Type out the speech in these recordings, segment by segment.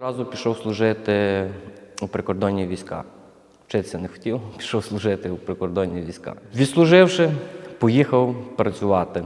Одразу пішов служити у прикордонні війська. Вчитися не хотів, пішов служити у прикордонні війська. Відслуживши, поїхав працювати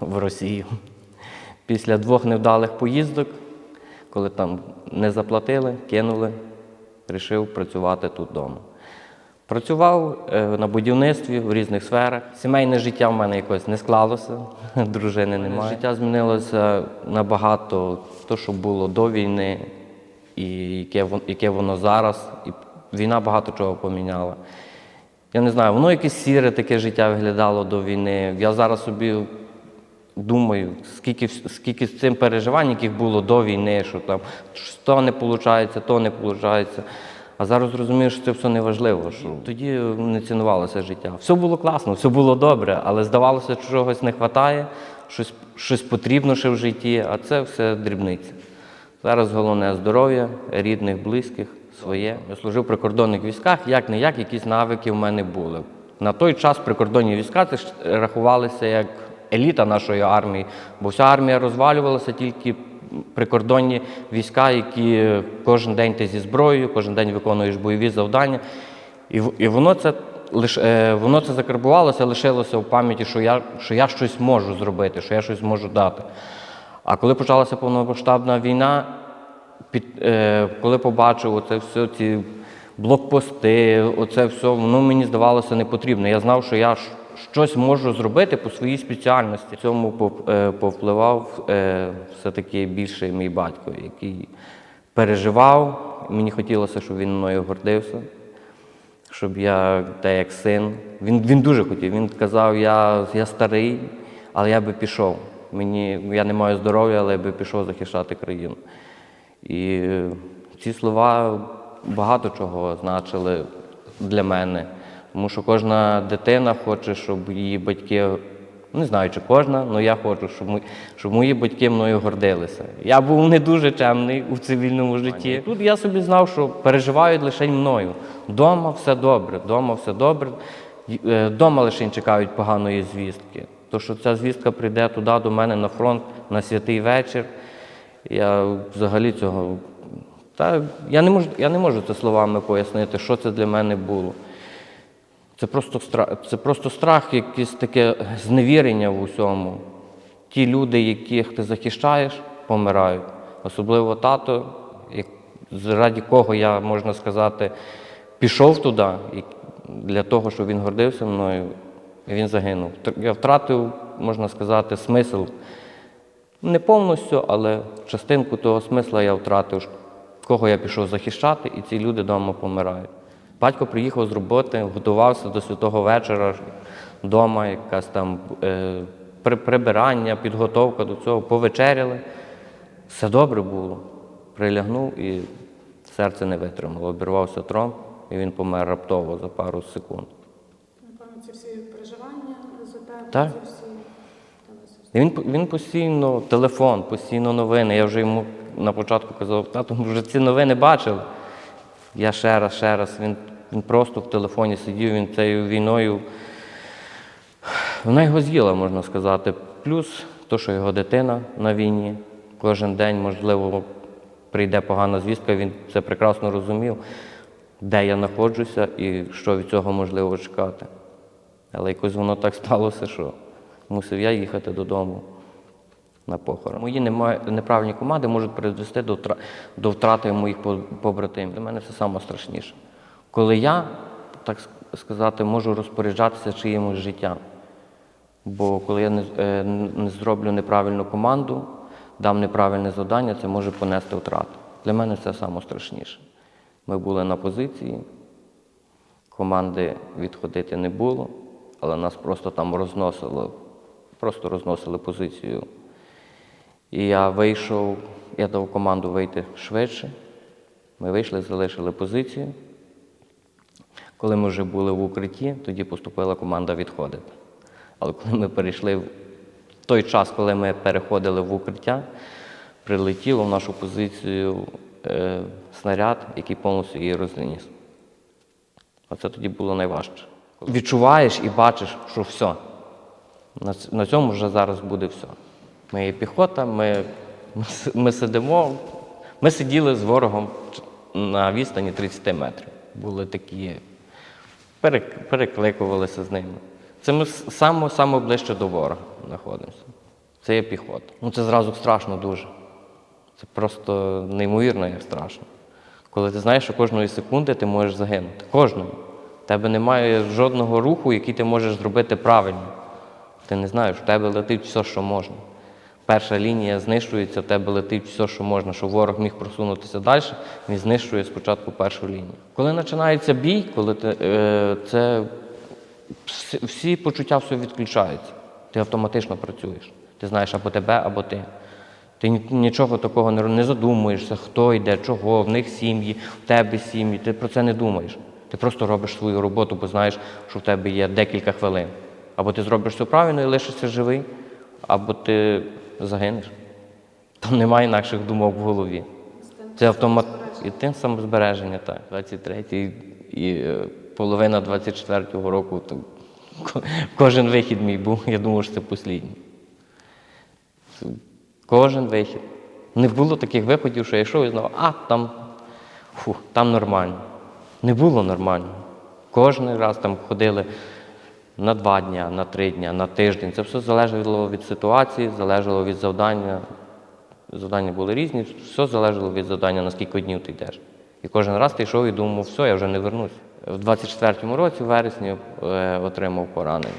в Росію. Після двох невдалих поїздок, коли там не заплатили, кинули, вирішив працювати тут вдома. Працював е, на будівництві в різних сферах. Сімейне життя в мене якось не склалося, дружини немає. Життя змінилося набагато, то, що було до війни, і яке, вон- яке воно зараз. І війна багато чого поміняла. Я не знаю, воно якесь сіре таке життя виглядало до війни. Я зараз собі думаю, скільки, скільки з цим переживань, яких було до війни, що там то не виходить, то не виходить. А зараз розумію, що це все неважливо. Що тоді не цінувалося життя. Все було класно, все було добре, але здавалося, що чогось не вистачає, щось, щось потрібно ще в житті, а це все дрібниця. Зараз головне здоров'я, рідних, близьких, своє. Я служив в прикордонних військах, як не як, якісь навики в мене були. На той час прикордонні війська це ж рахувалися як еліта нашої армії, бо вся армія розвалювалася тільки прикордонні війська, які кожен день ти зі зброєю, кожен день виконуєш бойові завдання. І, і воно це лиш, е, воно це закарбувалося, лишилося в пам'яті, що я, що я щось можу зробити, що я щось можу дати. А коли почалася повномасштабна війна, під, е, коли побачив оце все, ці блокпости, оце все, воно мені здавалося не потрібно. Я знав, що я щось можу зробити по своїй спеціальності. Цьому е, повпливав е, все-таки більше мій батько, який переживав. Мені хотілося, щоб він мною гордився щоб я те як син. Він, він дуже хотів. Він казав, я, я старий, але я би пішов. Мені, я не маю здоров'я, але я би пішов захищати країну. І е, ці слова багато чого значили для мене. Тому що кожна дитина хоче, щоб її батьки, не знаю, чи кожна, але я хочу, щоб, ми, щоб мої батьки мною гордилися. Я був не дуже чемний у цивільному житті. Тут я собі знав, що переживають лише мною. Дома все добре, дома все добре. Е, Дома лише чекають поганої звістки. То, що ця звістка прийде туди до мене на фронт на святий вечір. Я взагалі цього. Та я не можу, я не можу це словами пояснити, що це для мене було. Це просто страх, це просто страх, якесь таке зневірення в усьому. Ті люди, яких ти захищаєш, помирають. Особливо тато, як- заради кого я, можна сказати, пішов туди для того, щоб він гордився мною, він загинув. Я втратив, можна сказати, смисл. Не повністю, але частинку того смисла я втратив, кого я пішов захищати, і ці люди вдома помирають. Батько приїхав з роботи, готувався до святого вечора вдома, якась там е, прибирання, підготовка до цього, повечеряли. Все добре було. Прилягнув і серце не витримало. Обірвався тромб, і він помер раптово за пару секунд. Напевно, ці всі переживання за тебе, Так. І він, він постійно, телефон, постійно новини. Я вже йому на початку казав, тату, ми вже ці новини бачив. Я ще раз, ще раз. Він, він просто в телефоні сидів, він цією війною. Вона його з'їла, можна сказати. Плюс то, що його дитина на війні. Кожен день, можливо, прийде погана звістка, він це прекрасно розумів, де я знаходжуся і що від цього можливо чекати. Але якось воно так сталося, що мусив я їхати додому на похорон. Мої неправильні команди можуть призвести до, втрати моїх побратимів. Для мене це найстрашніше. Коли я, так сказати, можу розпоряджатися чиїмось життям. Бо коли я не, е, не зроблю неправильну команду, дам неправильне завдання, це може понести втрату. Для мене це найстрашніше. Ми були на позиції, команди відходити не було, але нас просто там розносило, просто розносили позицію. І я вийшов, я дав команду вийти швидше. Ми вийшли, залишили позицію. Коли ми вже були в укритті, тоді поступила команда відходити. Але коли ми перейшли в той час, коли ми переходили в укриття, прилетіло в нашу позицію е, снаряд, який повністю її розніс. Оце тоді було найважче. Відчуваєш і бачиш, що все. На, цьому вже зараз буде все. Ми є піхота, ми, ми, сидимо, Ми сиділи з ворогом на відстані 30 метрів. Були такі, перекликувалися з ними. Це ми с- саме, саме ближче до ворога знаходимося. Це є піхота. Ну це зразу страшно дуже. Це просто неймовірно, як страшно. Коли ти знаєш, що кожної секунди ти можеш загинути. Кожної. В тебе немає жодного руху, який ти можеш зробити правильно. Ти не знаєш, в тебе летить все, що можна. Перша лінія знищується, в тебе летить все, що можна, щоб ворог міг просунутися далі, він знищує спочатку першу лінію. Коли починається бій, коли ти, е, це всі, почуття все відключаються. Ти автоматично працюєш. Ти знаєш або тебе, або ти. Ти нічого такого не задумуєшся, хто йде, чого, в них сім'ї, в тебе сім'ї. Ти про це не думаєш. Ти просто робиш свою роботу, бо знаєш, що в тебе є декілька хвилин. Або ти зробиш все правильно і лишишся живий, або ти загинеш. Там немає інакших думок в голові. Це автомат і тим самозбереження, так. 23-й і е, половина 24-го року. Ко- кожен вихід мій був, я думав, що це послідній. Кожен вихід. Не було таких виходів, що я йшов і знав, а там, фу, там нормально. Не було нормально. Кожен раз там ходили на два дні, на три дні, на тиждень. Це все залежало від ситуації, залежало від завдання. Завдання були різні, все залежало від завдання, на скільки днів ти йдеш. І кожен раз ти йшов і думав, все, я вже не вернусь. В 24-му році, в вересні, е, отримав поранення.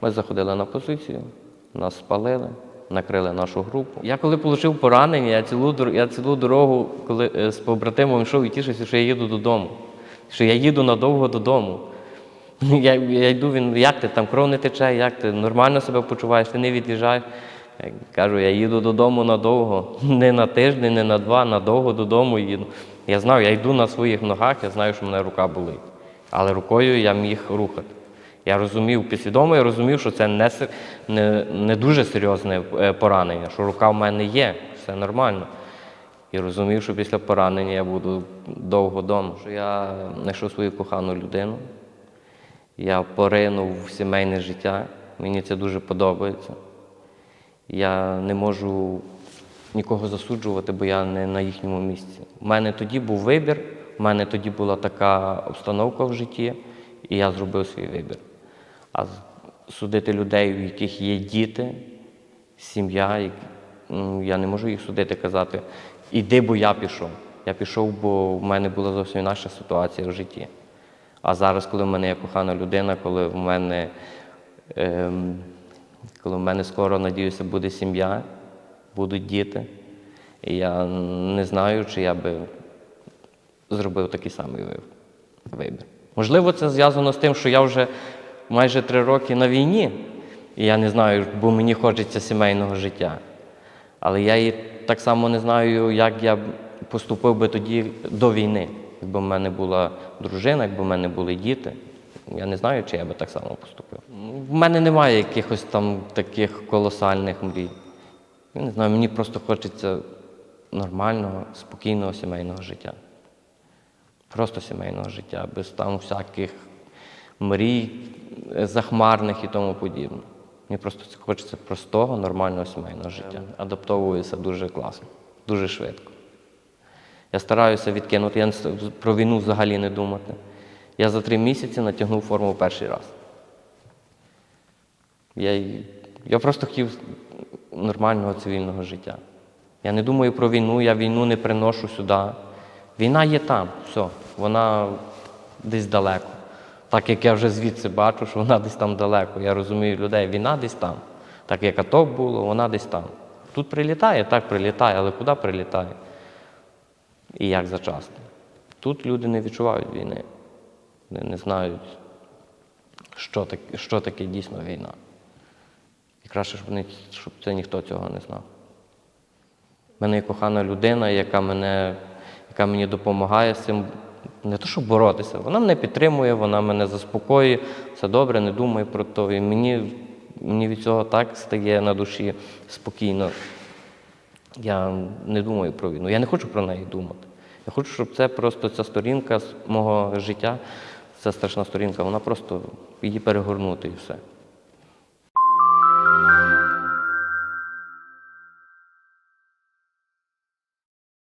Ми заходили на позицію, нас спалили, накрили нашу групу. Я коли отримав поранення, я цілу, я цілу дорогу, коли е, з побратимом йшов і тішився, що я їду додому, що я їду надовго додому. Я, я йду, він, як ти там кров не тече, як ти нормально себе почуваєш, ти не від'їжджаєш. Я кажу, я їду додому надовго, не на тиждень, не на два, надовго додому їду. Я знав, я йду на своїх ногах, я знаю, що в мене рука болить. Але рукою я міг рухати. Я розумів, підсвідомо я розумів, що це не, не, не дуже серйозне е, поранення, що рука в мене є, все нормально. І розумів, що після поранення я буду довго вдома. Що я знайшов свою кохану людину, я поринув в сімейне життя, мені це дуже подобається. Я не можу нікого засуджувати, бо я не на їхньому місці. У мене тоді був вибір, у мене тоді була така обстановка в житті, і я зробив свій вибір. А судити людей, у яких є діти, сім'я, ну, я не можу їх судити, казати, іди, бо я пішов. Я пішов, бо в мене була зовсім інакша ситуація в житті. А зараз, коли в мене є кохана людина, коли в мене, ем, коли в мене скоро, надіюся, буде сім'я, будуть діти, і я не знаю, чи я би зробив такий самий вибір. Можливо, це зв'язано з тим, що я вже майже три роки на війні, і я не знаю, бо мені хочеться сімейного життя. Але я і так само не знаю, як я поступив би тоді до війни. Якби в мене була дружина, якби в мене були діти. Я не знаю, чи я би так само поступив. В мене немає якихось там таких колосальних мрій. Я не знаю, мені просто хочеться нормального, спокійного сімейного життя. Просто сімейного життя, без там всяких мрій захмарних і тому подібне. Мені просто хочеться простого, нормального сімейного життя. Адаптовуюся дуже класно, дуже швидко. Я стараюся відкинути, я про війну взагалі не думати. Я за три місяці натягнув форму в перший раз. Я, я просто хотів нормального цивільного життя. Я не думаю про війну, я війну не приношу сюди. Війна є там, все, вона десь далеко. Так як я вже звідси бачу, що вона десь там далеко. Я розумію людей, війна десь там. Так як АТО було, вона десь там. Тут прилітає, так прилітає, але куди прилітає? І як зачасно. Тут люди не відчувають війни. Вони не знають, що таке, що таке дійсно війна. І краще, щоб, вони, щоб це ніхто цього не знав. У мене є кохана людина, яка, мене, яка мені допомагає з цим не то, щоб боротися, вона мене підтримує, вона мене заспокоює, все добре, не думай про то. І мені, мені від цього так стає на душі спокійно. Я не думаю про війну. Я не хочу про неї думати. Я хочу, щоб це просто ця сторінка з мого життя, ця страшна сторінка, вона просто її перегорнути і все.